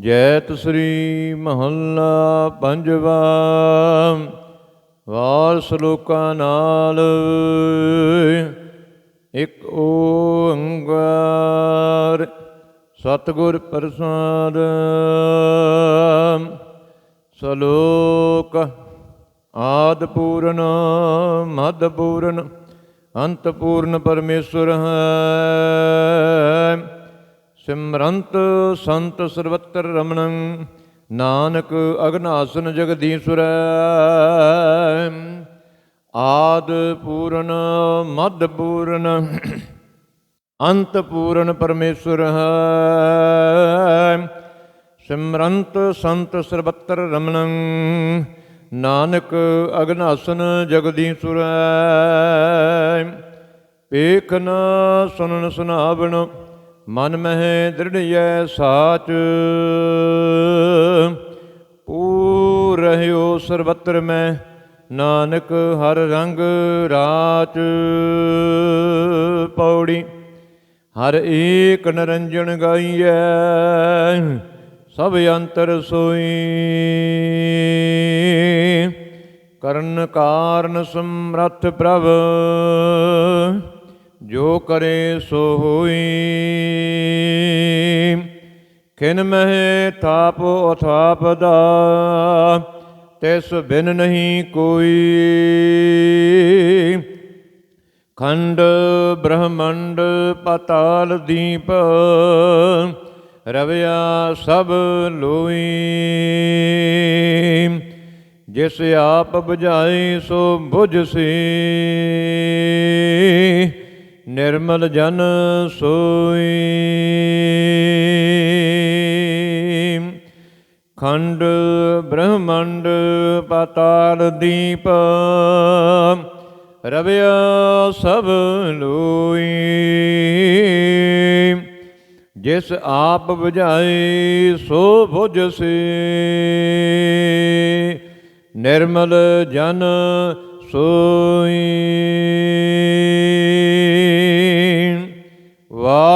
ਜੈਤ ਸ੍ਰੀ ਮਹੱਲਾ ਪੰਜਵਾ ਵਾਰ ਸ਼ਲੋਕਾਂ ਨਾਲ ਇੱਕ ਓੰਕਾਰ, ਸਤਿਗੁਰ ਪ੍ਰਸਾਦ, ਸ਼ਲੋਕ ਆਦ ਪੂਰਨ ਮਦ ਪੂਰਨ, ਅੰਤ ਪੂਰਨ ਪਰਮੇਸ਼ਰ ਹੈ। ਸਿਮਰੰਤ ਸੰਤ ਸਰਵਤਰ ਰਮਣੰ, ਨਾਨਕ ਅਗਨਾਸਨ ਜਗਦੀਸ਼ਵਰ। ਆਦ ਪੂਰਨ ਮਦ ਪੂਰਨ, ਅੰਤ ਪੂਰਨ ਪਰਮੇਸ਼ਰ ਹੈ। ਸਿਮਰੰਤ ਸੰਤ ਸਰਬੱਤਰ ਰਮਣੰ, ਨਾਨਕ ਅਗਨਾਸਨ ਜਗਦੀਸ਼ਵਰ। ਪੇਖ ਨ ਸੁਨਨ ਸੁਨਾਵਣ ਮਨ ਮਹਿ ਦ੍ਰਿੜਿਐ ਸਾਚ। ਪੂਰ ਰਹਿਓ ਸਰਬੱਤਰ ਮੈਂ ਨਾਨਕ ਹਰ ਰੰਗ ਰਾਚ। ਪੌੜੀ, ਹਰ ਏਕ ਨਰੰਜਨ ਗਾਈਐ, ਸਭ ਅੰਤਰ ਸੋਈ। ਕਰਨ ਕਾਰਨ ਸਮਰੱਥ ਪ੍ਰਭ ਜੋ ਕਰੇ ਸੋ ਹੋਈ। ਖਿਨ ਮਹਿ ਥਾਪ ਉਥਾਪ ਦਾ ਤਿਸ ਬਿਨ ਨਹੀਂ ਕੋਈ। ਖੰਡ ਬ੍ਰਹਮੰਡ ਪਤਾਲ ਦੀਪ, ਰਵਿਆ ਸਭ ਲੋਈ। ਜਿਸ ਆਪ ਬੁਝਾਈ ਸੋ 부ਝ ਸੀ। ਨਿਰਮਲ ਜਨ ਸੋਈ। ਖੰਡ ਬ੍ਰਹਮੰਡ ਪਤਾਲ ਦੀਪ, ਰਵਿਆ ਸਭ ਲੋਈ। ਜਿਸ ਆਪ 부ਝਾਈ ਸੋ 부ਝ ਸੇ। ਨਿਰਮਲ ਜਨ ਸੋਈ।